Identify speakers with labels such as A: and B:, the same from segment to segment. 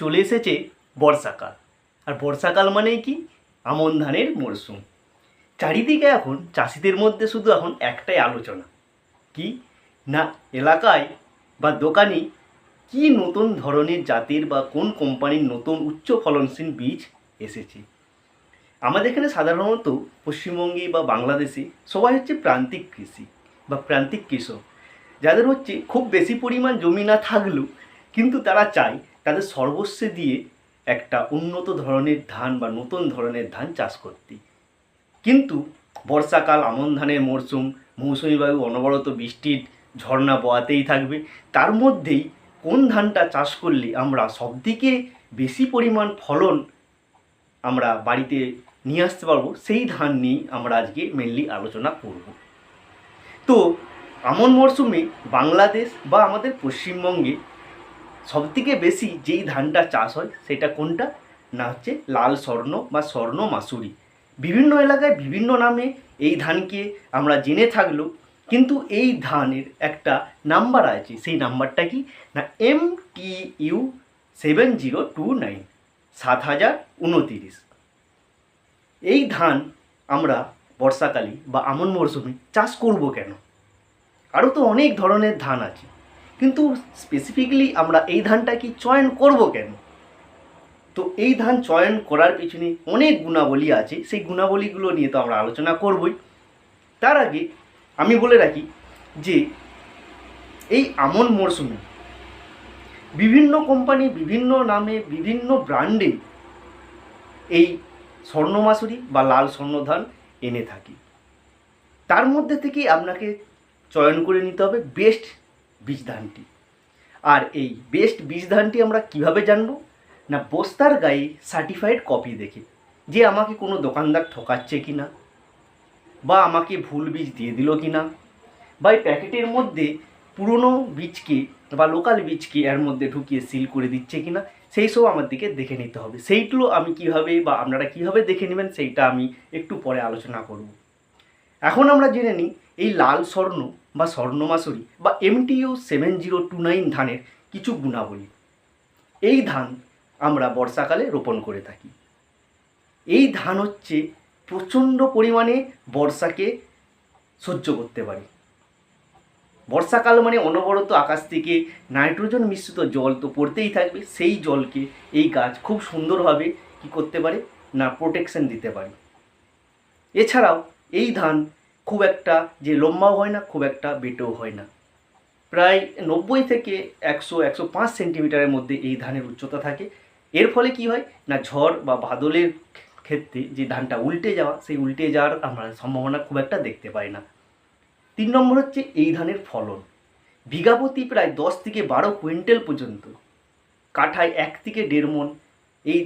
A: চলে এসেছে বর্ষাকাল। আর বর্ষাকাল মানেই কি? আমন ধানের মরশুম চারিদিকে এখন চাষিদের মধ্যে শুধু এখন একটাই আলোচনা। কি? না, এলাকায় বা দোকানে কি নতুন ধরনের জাতের বা কোন কোম্পানির নতুন উচ্চ ফলনশীল বীজ এসেছে? আমাদের এখানে সাধারণত পশ্চিমবঙ্গে বা বাংলাদেশে সবাই হচ্ছে প্রান্তিক কৃষি বা প্রান্তিক কৃষক। যাদের হচ্ছে খুব বেশি পরিমাণ জমি না থাকলেও কিন্তু তারা চায় তাদের সর্বস্ব দিয়ে একটা উন্নত ধরনের ধান বা নতুন ধরনের ধান চাষ করতে। কিন্তু বর্ষাকাল, আমন ধানের মরশুম মৌসুমি বায়ু, অনবরত বৃষ্টির ঝর্ণা বয়াতেই থাকবে। তার মধ্যেই কোন ধানটা চাষ করলে আমরা সবদিকে বেশি পরিমাণ ফলন আমরা বাড়িতে নিয়ে আসতে পারব, সেই ধান নিয়েই আমরা আজকে মেনলি আলোচনা করব। তো, আমন মরশুমে বাংলাদেশ বা আমাদের পশ্চিমবঙ্গে সবথেকে বেশি যেই ধানটা চাষ হয়, সেটা কোনটা? না হচ্ছে লাল স্বর্ণ বা স্বর্ণ মাসুরি। বিভিন্ন এলাকায় বিভিন্ন নামে এই ধানকে আমরা জেনে থাকলেও কিন্তু এই ধানের একটা নাম্বার আছে। সেই নাম্বারটা কি? না, M T U seven zero two nine, সাত হাজার উনতিরিশ। এই ধান আমরা বর্ষাকালে বা আমন মরশুমে চাষ করব কেন? আরও তো অনেক ধরনের ধান আছে। কিন্তু স্পেসিফিক্যালি আমরা এই ধানটা কি চয়ন করব কেন? তো এই ধান চয়ন করার পিছনে অনেক গুণাবলী আছে, সেই গুণাবলীগুলো নিয়ে তো আমরা আলোচনা করবই। তার আগে আমি বলে রাখি যে এই আমন মরশুমে বিভিন্ন কোম্পানি, বিভিন্ন নামে, বিভিন্ন ব্র্যান্ডে এই স্বর্ণমাসুরি বা লাল স্বর্ণ ধান এনে থাকি। তার মধ্যে থেকে আপনাকে চয়ন করে নিতে হবে বেস্ট বীজ ধানটি আর এই বেস্ট বীজ ধানটি আমরা কীভাবে জানব? না, বস্তার গায়ে সার্টিফাইড কপি দেখে। যে আমাকে কোনো দোকানদার ঠকাচ্ছে কি না বা আমাকে ভুল বীজ দিয়ে দিল কি না বা এই প্যাকেটের মধ্যে পুরনো বীজকে বা লোকাল বীজকে এর মধ্যে ঢুকিয়ে সিল করে দিচ্ছে কি না সেই সব আমার দিকে দেখে নিতে হবে। সেইগুলো আমি কীভাবে বা আপনারা কীভাবে দেখে নেবেন, সেইটা আমি একটু পরে আলোচনা করব। এখন আমরা জেনে নিই, এই লাল স্বর্ণ বা স্বর্ণমাসুরি বা MTU seven zero two nine ধানের কিছু গুণাবলী। এই ধান আমরা বর্ষাকালে রোপণ করে থাকি। এই ধান হচ্ছে প্রচণ্ড পরিমাণে বর্ষাকে সহ্য করতে পারে। বর্ষাকাল মানে অনবরত আকাশ থেকে নাইট্রোজেন মিশ্রিত জল তো পড়তেই থাকবে, সেই জলকে এই গাছ খুব সুন্দরভাবে কি করতে পারে না প্রোটেকশন দিতে পারে। এছাড়াও এই ধান খুব একটা যে লম্বাও হয় না, খুব একটা বেটেও হয় না। প্রায় নব্বই থেকে একশো একশো পাঁচ সেন্টিমিটারের মধ্যে এই ধানের উচ্চতা থাকে। এর ফলে কি হয় না, ঝড় বা বাদলের ক্ষেত্রে যে ধানটা উল্টে যাওয়া, সেই উল্টে যাওয়ার আমরা সম্ভাবনা খুব একটা দেখতে পাই না। তিন নম্বর হচ্ছে এই ধানের ফলন। বিঘাপতি প্রায় দশ থেকে বারো কুইন্টাল পর্যন্ত, কাঠায় এক থেকে দেড় মন এই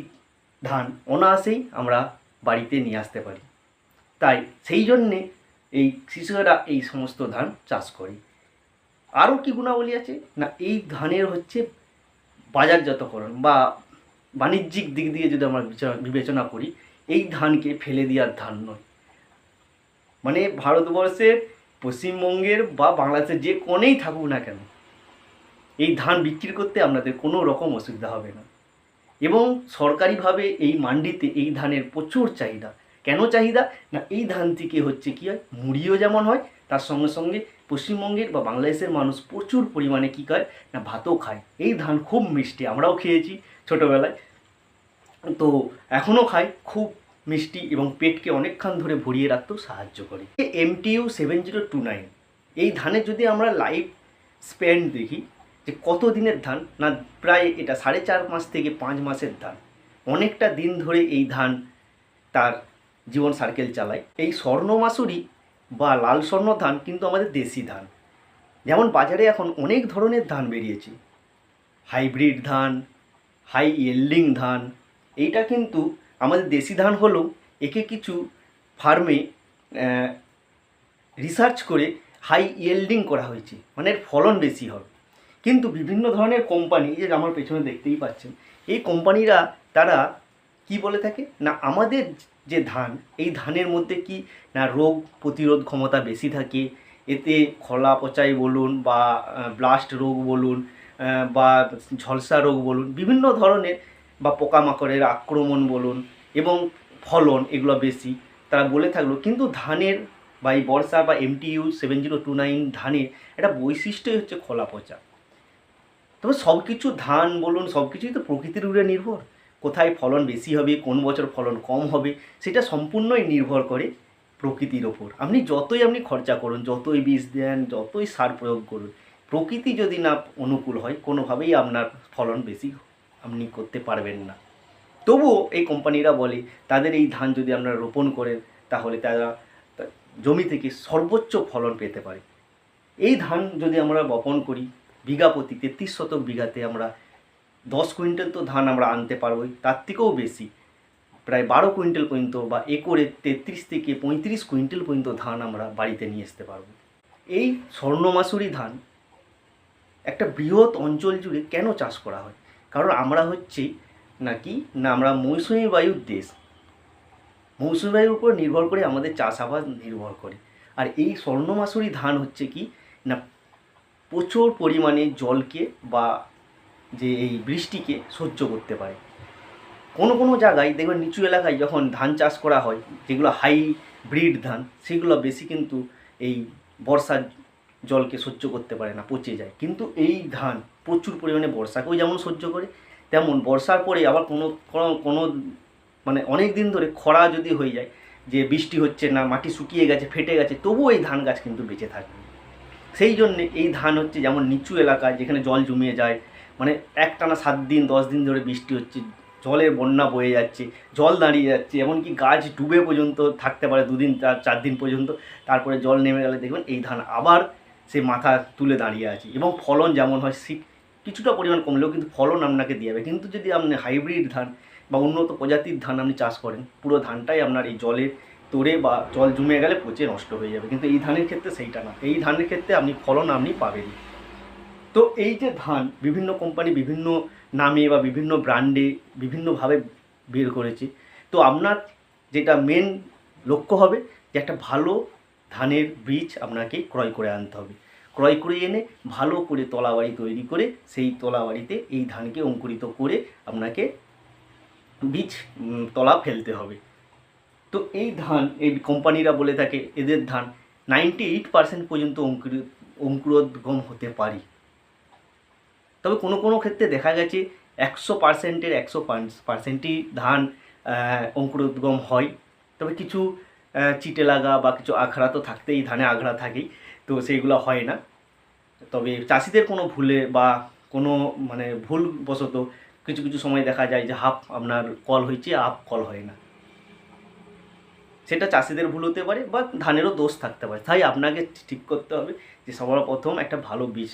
A: ধান অনায়াসেই আমরা বাড়িতে নিয়ে আসতে পারি। তাই সেই জন্যে এই শিশুরা এই সমস্ত ধান চাষ করে। আরও কি গুণাবলী আছে? না, এই ধানের হচ্ছে বাজারজাতকরণ বা বাণিজ্যিক দিক দিয়ে যদি আমরা বিচা- বিবেচনা করি, এই ধানকে ফেলে দেওয়ার ধান নয়। মানে ভারতবর্ষের পশ্চিমবঙ্গের বা বাংলাদেশের যে কোণেই থাকুক না কেন, এই ধান বিক্রি করতে আপনাদের কোনো রকম অসুবিধা হবে না। এবং সরকারিভাবে এই মান্ডিতে এই ধানের প্রচুর চাহিদা। কেন চাহিদা? না, এই ধান থেকে হচ্ছে কি হয়? মুড়িও যেমন হয়, তার সঙ্গে সঙ্গে পশ্চিমবঙ্গের বা বাংলাদেশের মানুষ প্রচুর পরিমাণে কী খায়? না, ভাতও খায়। এই ধান খুব মিষ্টি, আমরাও খেয়েছি ছোটোবেলায়। তো এখনও খাই, খুব মিষ্টি এবং পেটকে অনেকক্ষণ ধরে ভরিয়ে রাখতেও সাহায্য করে। MTU seven zero two nine, এই ধানের যদি আমরা লাইফ স্প্যান দেখি, যে কত দিনের ধান? না, প্রায় এটা সাড়ে চার মাস থেকে পাঁচ মাসের ধান। অনেকটা দিন ধরে এই ধান তার জীবন সার্কেল চালায়। এই স্বর্ণ মাসুরি বা লাল স্বর্ণ ধান কিন্তু আমাদের দেশি ধান। যেমন বাজারে এখন অনেক ধরনের ধান বেরিয়েছে। হাইব্রিড ধান হাই ইয়েল্ডিং ধান, এইটা কিন্তু আমাদের দেশি ধান হলেও একে কিছু ফার্মে রিসার্চ করে হাই ইয়েল্ডিং করা হয়েছে। মানে ফলন বেশি হবে। কিন্তু বিভিন্ন ধরনের কোম্পানি যে আমার পেছনে দেখতেই পাচ্ছেন, এই কোম্পানিরা তারা কি বলে থাকে? না, আমাদের যে ধান, এই ধানের মধ্যে কি না রোগ প্রতিরোধ ক্ষমতা বেশি থাকে? এতে খলা পচাই বলুন বা ব্লাস্ট রোগ বলুন বা ঝলসা রোগ বলুন, বিভিন্ন ধরনের বা পোকামাকড়ের আক্রমণ বলুন এবং ফলন এগুলো বেশি। তারা বলে থাকল, কিন্তু ধানের বা এই বর্ষা বা MTU seven zero two nine ধানের একটা বৈশিষ্ট্যই হচ্ছে খোলা পচা। তবে সব কিছু ধান বলুন সব কিছুই তো প্রকৃতির উপরে নির্ভর। কোথায় ফলন বেশি হবে, কোন বছর ফলন কম হবে, সেটা সম্পূর্ণই নির্ভর করে প্রকৃতির ওপর। আপনি যতই আপনি খরচা করুন, যতই বীজ দেন, যতই সার প্রয়োগ করুন, প্রকৃতি যদি না অনুকূল হয়, কোনোভাবেই আপনার ফলন বেশি আপনি করতে পারবেন না। তবুও এই কোম্পানিরা বলে, তাদের এই ধান যদি আপনারা রোপণ করেন, তাহলে তারা জমি থেকে সর্বোচ্চ ফলন পেতে পারে। এই ধান যদি আমরা বপন করি বিঘা প্রতি তেত্রিশ শতক বিঘাতে আমরা দশ কুইন্টাল তো ধান আমরা আনতে পারবোই, তার থেকেও বেশি। প্রায় বারো কুইন্টাল পর্যন্ত বা একরে তেত্রিশ থেকে পঁয়ত্রিশ কুইন্টাল পর্যন্ত ধান আমরা বাড়িতে নিয়ে আসতে পারব। এই স্বর্ণমাসুরি ধান একটা বৃহৎ অঞ্চল জুড়ে কেন চাষ করা হয়? কারণ আমরা হচ্ছে নাকি না, আমরা মৌসুমি বায়ুর দেশ। মৌসুমি বায়ুর উপর নির্ভর করে আমাদের চাষাবাদ নির্ভর করে। আর এই স্বর্ণমাসুরি ধান হচ্ছে কি না, প্রচুর পরিমাণে জলকে বা যে এই বৃষ্টিকে সহ্য করতে পারে। কোনো কোনো জায়গায় দেখবেন নিচু এলাকায় যখন ধান চাষ করা হয়, যেগুলো হাই ব্রিড ধান, সেগুলো বেশি কিন্তু এই বর্ষার জলকে সহ্য করতে পারে না, পচে যায়। কিন্তু এই ধান প্রচুর পরিমাণে বর্ষাকেও যেমন সহ্য করে, তেমন বর্ষার পরে আবার কোনো কোনো মানে অনেক দিন ধরে খরা যদি হয়ে যায়, যে বৃষ্টি হচ্ছে না, মাটি শুকিয়ে গেছে, ফেটে গেছে, তবুও এই ধান গাছ কিন্তু বেঁচে থাকবে সেই জন্যে এই ধান হচ্ছে যেমন নিচু এলাকায় যেখানে জল জমিয়ে যায় মানে একটানা সাত দিন, দশ দিন ধরে বৃষ্টি হচ্ছে, জলের বন্যা বয়ে যাচ্ছে, জল দাঁড়িয়ে যাচ্ছে, এমনকি গাছ ডুবে পর্যন্ত থাকতে পারে দুদিন, চার দিন পর্যন্ত, তারপরে জল নেমে গেলে দেখবেন এই ধান আবার সে মাথা তুলে দাঁড়িয়ে আছে। এবং ফলন যেমন হয়, শীত কিছুটা পরিমাণ কমলেও কিন্তু ফলন আপনাকে দিয়ে যাবে। কিন্তু যদি আপনি হাইব্রিড ধান বা উন্নত প্রজাতির ধান আপনি চাষ করেন, পুরো ধানটাই আপনার এই জলে তোড়ে বা জল জমে গেলে পচে নষ্ট হয়ে যাবে। কিন্তু এই ধানের ক্ষেত্রে সেইটা না। এই ধানের ক্ষেত্রে আপনি ফলন আপনি পাবেনই। তো এই যে ধান, বিভিন্ন কোম্পানি বিভিন্ন নামে বা বিভিন্ন ব্র্যান্ডে বিভিন্নভাবে বের করেছে, তো আপনার যেটা মেন লক্ষ্য হবে যে একটা ভালো ধানের বীজ আপনাকে ক্রয় করে আনতে হবে। ক্রয় করে এনে ভালো করে তলাবাড়ি তৈরি করে সেই তলাবাড়িতে এই ধানকে অঙ্কুরিত করে আপনাকে বীজ তলা ফেলতে হবে। তো এই ধান, এই কোম্পানিরা বলে থাকে, এদের ধান নাইনটি এইট পার্সেন্ট পর্যন্ত অঙ্কুর, অঙ্কুরোদ্গম হতে পারি। তবে কোনো কোনো ক্ষেত্রে দেখা গেছে একশো পার্সেন্টের একশো পার্সেন্টই ধান অঙ্কুরোদ্গম হয়। তবে কিছু চিটে লাগা বা কিছু আখড়া তো থাকতেই, ধানে আখড়া থাকেই, তো সেইগুলো হয় না। তবে চাষিদের কোনো ভুলে বা কোনো মানে ভুলবশত কিছু কিছু সময় দেখা যায় যে হাফ আপনার কল হয়েছে, হাফ কল হয় না। সেটা চাষিদের ভুল হতে পারে বা ধানেরও দোষ থাকতে পারে। তাই আপনাকে ঠিক করতে হবে যে সবার প্রথম একটা ভালো বীজ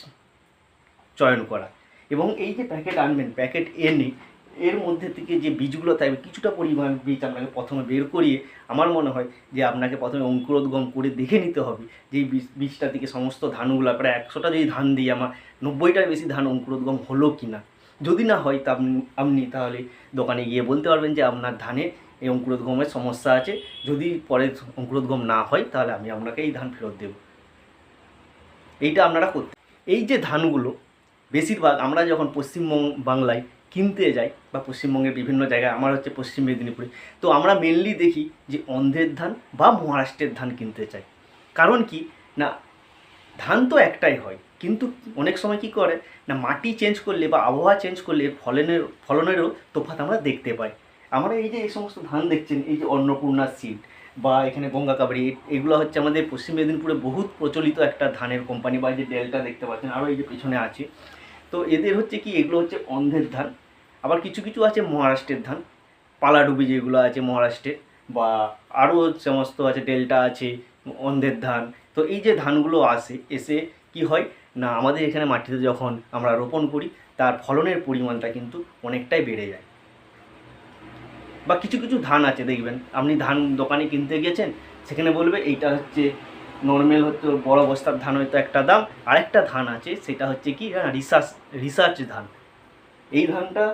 A: চয়ন করা। এবং এই যে প্যাকেট আনবেন প্যাকেট এনে এর মধ্যে থেকে যে বীজগুলো থাকবে, কিছুটা পরিমাণ বীজ আপনাকে প্রথমে বের করিয়ে আমার মনে হয় যে আপনাকে প্রথমে অঙ্কুরোদ্গম করে দেখে নিতে হবে যে বীজ বীজটা থেকে সমস্ত ধানগুলো, প্রায় একশোটা যদি ধান দিই আমার নব্বইটার বেশি ধান অঙ্কুরোদ্গম হলো কি না যদি না হয় তা আপনি- তাহলে দোকানে গিয়ে বলতে পারবেন যে আপনার ধানে এই অঙ্কুরোদ্গমের সমস্যা আছে। যদি পরে অঙ্কুরোদ্গম না হয়, তাহলে আমি আপনাকে এই ধান ফেরত দেব। এইটা আপনারা করতে এই যে ধানগুলো বেশিরভাগ আমরা যখন পশ্চিমবঙ্গ বাংলায় কিনতে যাই বা পশ্চিমবঙ্গের বিভিন্ন জায়গায়, আমার হচ্ছে পশ্চিম মেদিনীপুরে, তো আমরা মেনলি দেখি যে অন্ধের ধান বা মহারাষ্ট্রের ধান কিনতে চাই। কারণ কি? না, ধান তো একটাই হয়, কিন্তু অনেক সময় কি করে? না, মাটি চেঞ্জ করলে বা আবহাওয়া চেঞ্জ করলে ফলনের, ফলনেরও তফাৎ আমরা দেখতে পাই। আমরা এই যে এই সমস্ত ধান দেখছেন, এই যে অন্নপূর্ণা সিড বা এখানে গঙ্গা কাবড়ি এগুলো হচ্ছে আমাদের পশ্চিম মেদিনীপুরে বহুত প্রচলিত একটা ধানের কোম্পানি বা এই যে ডেলটা দেখতে পাচ্ছেন, আরও এই যে পিছনে আছে। তো এদের হচ্ছে কি, এগুলো হচ্ছে অন্ধের ধান। আবার কিছু কিছু আছে মহারাষ্ট্রের ধান। পালাডুবি যেগুলো আছে মহারাষ্ট্রের, বা আরও সমস্ত আছে ডেল্টা আছে, অন্ধের ধান। তো এই যে ধানগুলো আসে, এসে কি হয় না, আমাদের এখানে মাটিতে যখন আমরা রোপণ করি, তার ফলনের পরিমাণটা কিন্তু অনেকটাই বেড়ে যায়। বা কিছু কিছু ধান আছে, দেখবেন। আপনি ধান দোকানে কিনতে গেছেন, সেখানে বলবে এইটা হচ্ছে নর্মাল হচ্ছে বড় বস্তার ধান হয়তো একটা দাম। আরেকটা ধান আছে, সেটা হচ্ছে কি রিসার্চ রিসার্চ ধান। এই ধানটা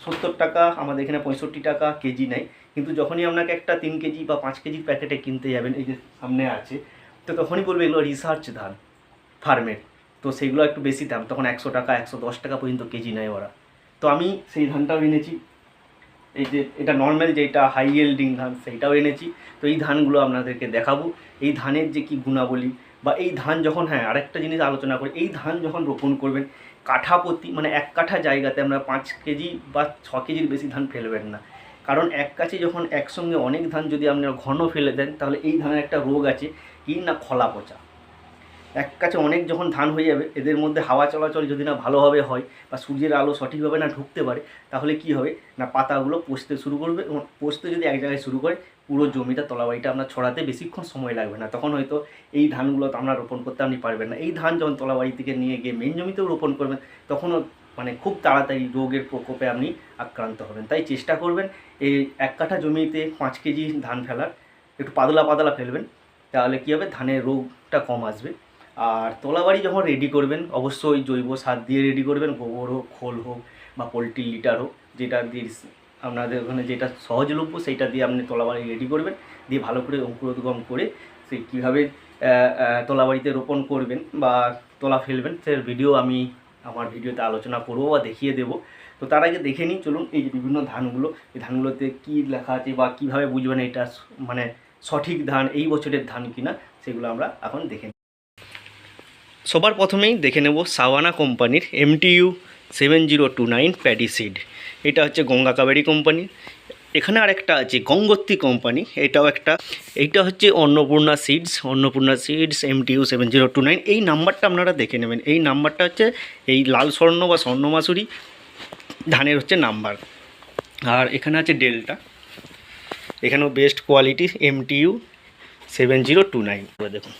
A: সত্তর টাকা, আমাদের এখানে পঁয়ষট্টি টাকা কেজি নেয়। কিন্তু যখনই আপনাকে একটা তিন কেজি বা পাঁচ কেজির প্যাকেটে কিনতে যাবেন, এই যে সামনে আছে, তো তখনই বলবে এগুলো রিসার্চ ধান, ফার্মের। তো সেগুলো একটু বেশি দাম, তখন একশো টাকা, একশো দশ টাকা পর্যন্ত কেজি নেয় ওরা। তো আমি সেই ধানটাও এনেছি। এই যে এটা নর্মাল যেটা হাই ইয়েল্ডিং ধান, সেইটাও এনেছি। তো এই ধানগুলো আপনাদেরকে দেখাবো। এই ধানের যে কি গুণাবলী বা এই ধান যখন হ্যাঁ আরেকটা জিনিস আলোচনা করি, এই ধান যখন রোপণ করবেন, কাঠা প্রতি মানে এক কাঠা জায়গাতে আমরা পাঁচ কেজি বা ছ কেজির বেশি ধান ফেলবেন না। কারণ এক কাছে যখন একসঙ্গে অনেক ধান যদি আপনারা ঘন ফেলে দেন, তাহলে এই ধানের একটা রোগ আছে, কি না খলা পচা। এক কাছে অনেক যখন ধান হয়ে যাবে, এদের মধ্যে হাওয়া চলাচল যদি না ভালোভাবে হয় বা সূর্যের আলো সঠিকভাবে না ঢুকতে পারে, তাহলে কি হবে? না পাতাগুলো পচতে শুরু করবে এবং পচতে যদি এক জায়গায় শুরু করে, পুরো জমিটা, তলাবাড়িটা আপনার ছড়াতে বেশিক্ষণ সময় লাগবে না। তখন হয়তো এই ধানগুলো তো আপনারা রোপণ করতে আপনি পারবেন না। এই ধান যখন তলাবাড়ি থেকে নিয়ে গিয়ে মেন জমিতেও রোপণ করবেন, তখনও মানে খুব তাড়াতাড়ি রোগের প্রকোপে আপনি আক্রান্ত হবেন। তাই চেষ্টা করবেন এই এক কাঠা জমিতে পাঁচ কেজি ধান ফেলার, একটু পাতলা পাতলা ফেলবেন, তাহলে কী হবে? ধানের রোগটা কম আসবে। আর তোলাবাড়ি যখন রেডি করবেন, অবশ্যই জৈব সার দিয়ে রেডি করবেন, গোবর হোক, খোল হোক বা পোলট্রির লিটার হোক, যেটা দিয়ে আপনাদের ওখানে যেটা সহজলভ্য সেইটা দিয়ে আপনি তোলাবাড়ি রেডি করবেন, দিয়ে ভালো করে অঙ্কুরোদ্গম করে সেই কীভাবে তোলাবাড়িতে রোপণ করবেন বা তোলা ফেলবেন সে ভিডিও আমি আমার ভিডিওতে আলোচনা করব বা দেখিয়ে দেবো তো তার আগে দেখে নিই, চলুন এই যে বিভিন্ন ধানগুলো, এই ধানগুলোতে কী লেখা আছে বা কীভাবে বুঝবেন এটা মানে সঠিক ধান, এই বছরের ধান কিনা, সেগুলো আমরা এখন দেখে। সবার প্রথমেই দেখে নেব সাওয়ানা কোম্পানির MTU seven zero two nine paddy seed এটা হচ্ছে গঙ্গা কাবেরি কোম্পানি। এখানে আরেকটা আছে, গঙ্গোত্রী কোম্পানি। এটাও একটা, এইটা হচ্ছে Annapurna seeds Annapurna seeds MTU seven zero two nine এই নাম্বারটা আপনারা দেখে নেবেন। এই নাম্বারটা হচ্ছে এই লাল স্বর্ণ বা স্বর্ণমাসুরি ধানের হচ্ছে নাম্বার। আর এখানে আছে ডেল্টা। এখানেও best quality MTU seven zero two nine দেখুন।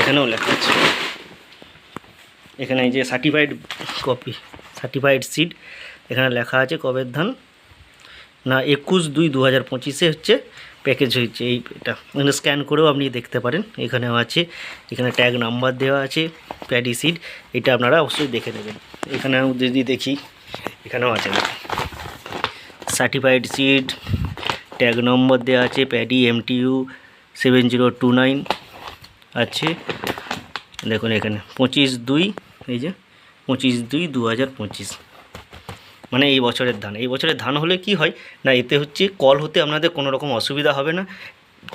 A: এখানেও লেখা আছে। এখানে এই যে সার্টিফাইড কপি সার্টিফাইড সিড এখানে লেখা আছে কবের ধান? না, একুশ দুই দু হাজার পঁচিশে হচ্ছে প্যাকেজ হয়েছে এই এটা। এখানে স্ক্যান করেও আপনি দেখতে পারেন। এখানেও আছে, এখানে ট্যাগ নাম্বার দেওয়া আছে প্যাডি সিড এটা আপনারা অবশ্যই দেখে নেবেন। এখানেও যদি দেখি, এখানেও আছে। সার্টিফাইড সিড ট্যাগ নম্বর দেওয়া আছে paddy MTU seven zero two nine আছে। দেখুন এখানে, পঁচিশ দুই এই যে পঁচিশ দুই দু হাজার পঁচিশ। মানে এই বছরের ধান। এই বছরের ধান হলে কি হয়? না, এতে হচ্ছে কল হতে আপনাদের কোনো রকম অসুবিধা হবে না।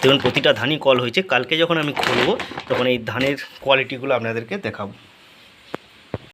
A: দেখুন, প্রতিটা ধানই কল হয়েছে। কালকে যখন আমি খুলব, তখন এই ধানের কোয়ালিটিগুলো আপনাদেরকে দেখাবো।